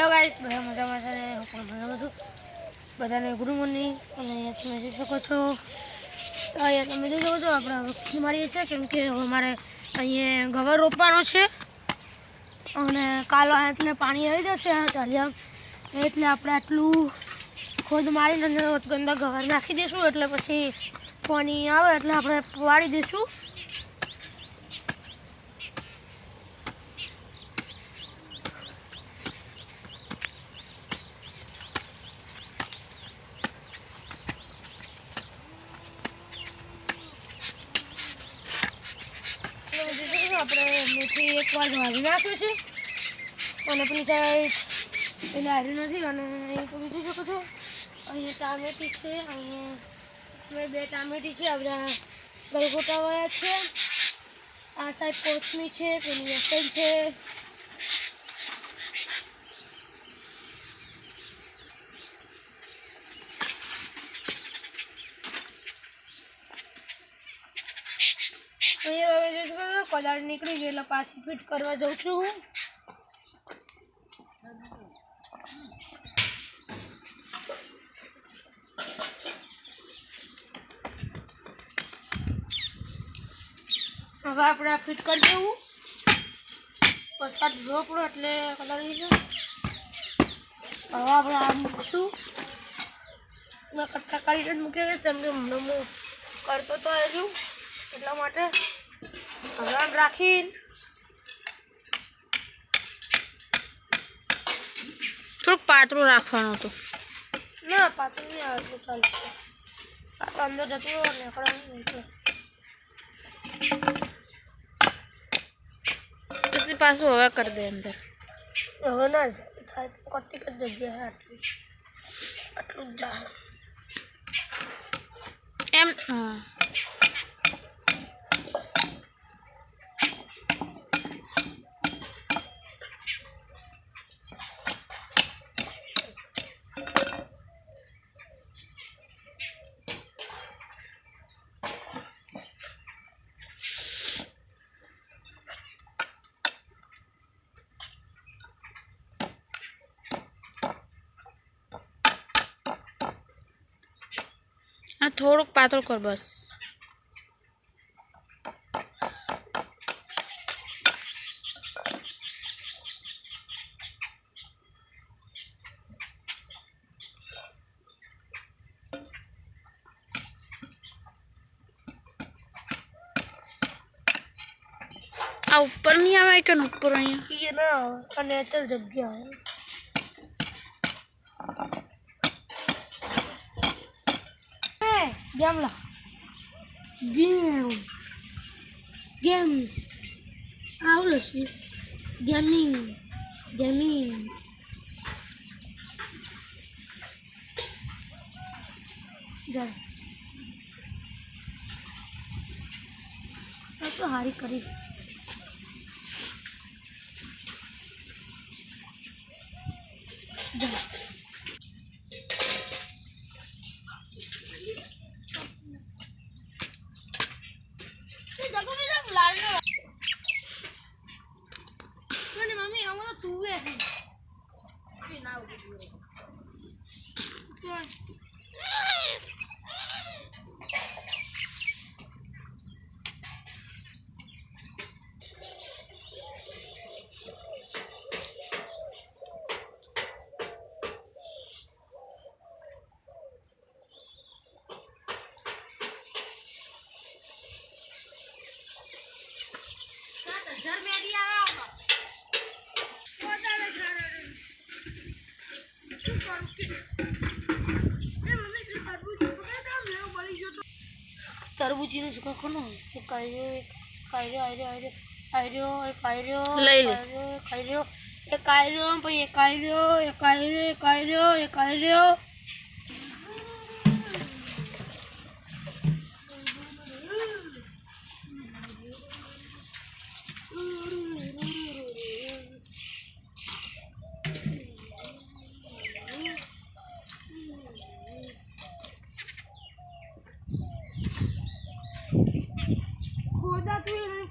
Hello guys બધા મજામાં છે હું પણ મજામાં છું બધાને ગુડ મોર્નિંગ અને અહીંયા તમે જોઈ શકો છો તો અહીંયા તમે જોઈ શકો છો આપણે હવે મારીએ છીએ કેમકે અમારે અહીંયા ગવર રોપવાનો છે અને કાલ એટલે પાણી આવી જશે ઢલિયા એટલે આપણે આટલું ખોદ મારીને અંદર ગંદા ગવર નાખી દઈશું એટલે પછી પાણી આવે એટલે આપણે વાળી દઈશું વાળ મારી નાખ્યો છે અને પેલી સાઈડ એટલે હાર્યું નથી અને અહીં તમે જોઈ શકો છો અહીંયા ટામેટી છે અહીંયા બે ટામેટી છે આ બધા ગલગોટાવાળા છે આ સાઈડ કોથમી છે પેલી વેસન છે અહીંયા કદારી નીકળી જો એટલે પાછી ફિટ કરવા જઉ છું હવે આપણે ફિટ કરી દેવું પસટ રોપળો એટલે કદારી હવે આપણે આ મૂક્યું કા કા કરીને મૂકે તમે તમને હું કરતો તો હજુ એટલા માટે અગમ રાખીન છક પાત્રો રાખવાનું તો ના પાત્રની આટલું ચાલે આ તો અંદર જતું હોય અને એકડો નું થી ઈસ પાસ હોયા કર દે અંદર હો ને થાય કેટલી ક જગ્યા છે આટલી આટલું જ એમ આ थोड़क पतल कर बस ऊपर नहीं आवा एक ऊपर ये ना कनेटल जग गया है Gamla. Game. Games. આવડે છે ગેમિંગ ગેમિંગ જાય તો હારી કરી would be really cool. તરબૂચીનું શું કોનો કાયરો કાયરો આયરો આયરો કાયરો કાયરો કાયરો કાયરો એ કાયરો પછી એ કાયરો એ કાયરો એ કાયરો એ કાયરો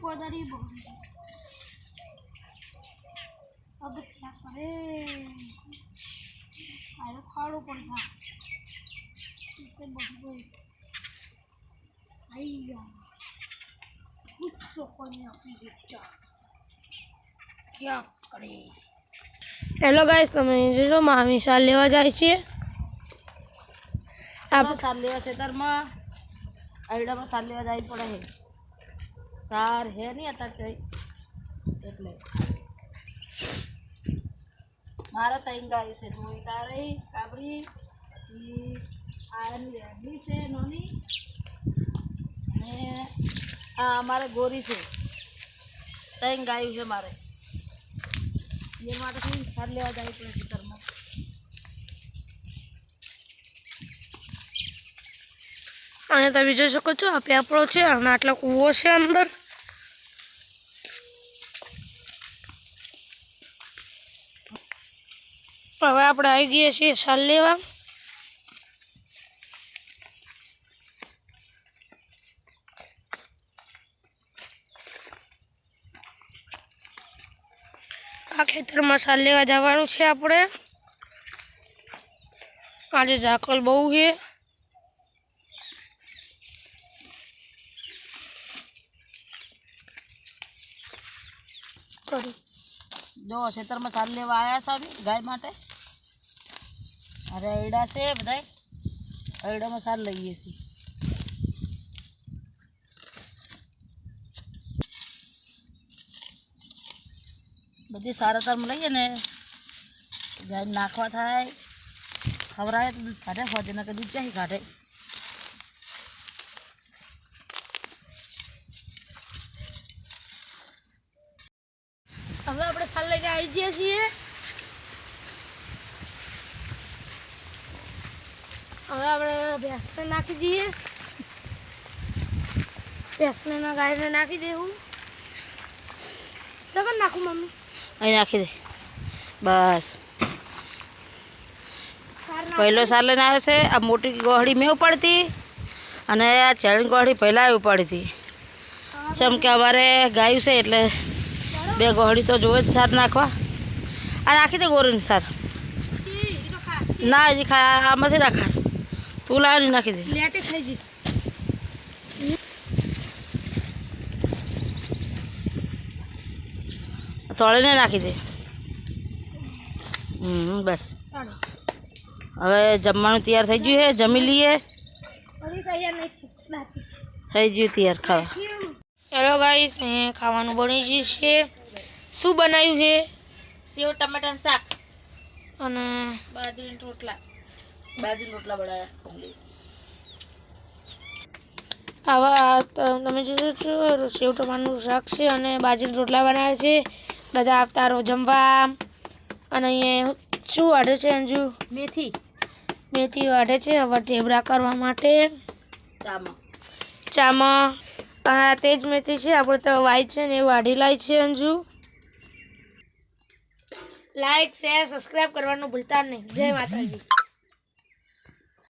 हेलो ही बोल अब क्या करें अरे खाड़ो पड़ इससे गई कुछ तो करने अपनी इच्छा क्या करें હેલો ગાઈસ તમે જોજો लेवा સાર લેવા જાય છીએ આપણે સાર લેવા છે તારમાં આઈડામાં સાર હે ની અતાય એટલે મારે તૈંગ ગાયો સે મુઈ કરે કાબરી થી આન યે બી સે નોની એ આ અમારે ગોરી સે તૈંગ ગાયુ હે મારે યે મારે થોડું થર લેવા જાવે તો કરના અને તા વિજોય શકો છો આ પેપરો છે અને આટલા ઉવો છે અંદર હવે આપણે આવી ગયે છે ચાલ લેવા આ ખેતર મસાલેવા જવાનું છે આપણે આજે જાકળ બહુ છે કરો જો ખેતર મસાલેવા આયા છે ભાઈ ગાય માટે अरे ऐडा से बताए ऐडा में सार लगी है बदी सारा तर मिल गया ने जाए नाखवा था खबरा है तो काटे हो जाना कभी दूजा ही काटे हम अपने साल लेके आई जाए હવે આપણે ભેંસને નાખી દઈએ ભેંસને ગાયને નાખી દેવું લગન નાખું મમ્મી અહીં નાખી દે બસ પહેલો સાર લઈને આવે છે આ મોટી ગોહળી મેં ઉપાડતી અને આ ચરણ ગોહળી પહેલાં ઉપાડી હતી જેમ કે અમારે ગાયું છે એટલે બે ગોહળી તો જોવે જ સાર નાખવા આ નાખી દે ગોરીનું સાર ના હજી ખા આમાંથી ના ખા તું લાવી નાખી દે લેટે થઈ જઈ તળીને નાખી દે હમ બસ હવે જમવાનું તૈયાર થઈ ગયું છે જમી લઈએ થઈ ગયું તૈયાર ખાવા હેલો ગાઈસ અહીંયા ખાવાનું બની ગયું છે શું બનાવ્યું છે સેવ ટમેટાનું શાક અને બાજરીના રોટલા બે રોટલા બનાવ્યા કોંગલી આવા તમે જોશો છો સેવ ટમાટરનું શાક છે અને બાજરી રોટલા બનાવે છે બધા આવતા રો જમવા અને અહીંયા શું વાઢે છે અંજુ મેથી મેથી વાઢે છે હવે ટેબરા કરવા માટે ચામા ચામાં આ તે જ મેથી છે આપણે તો વાય છે ને એ વાઢી લાય છે અંજુ લાઈક શેર સબસ્ક્રાઈબ કરવાનું ભૂલતા નહીં જય માતાજી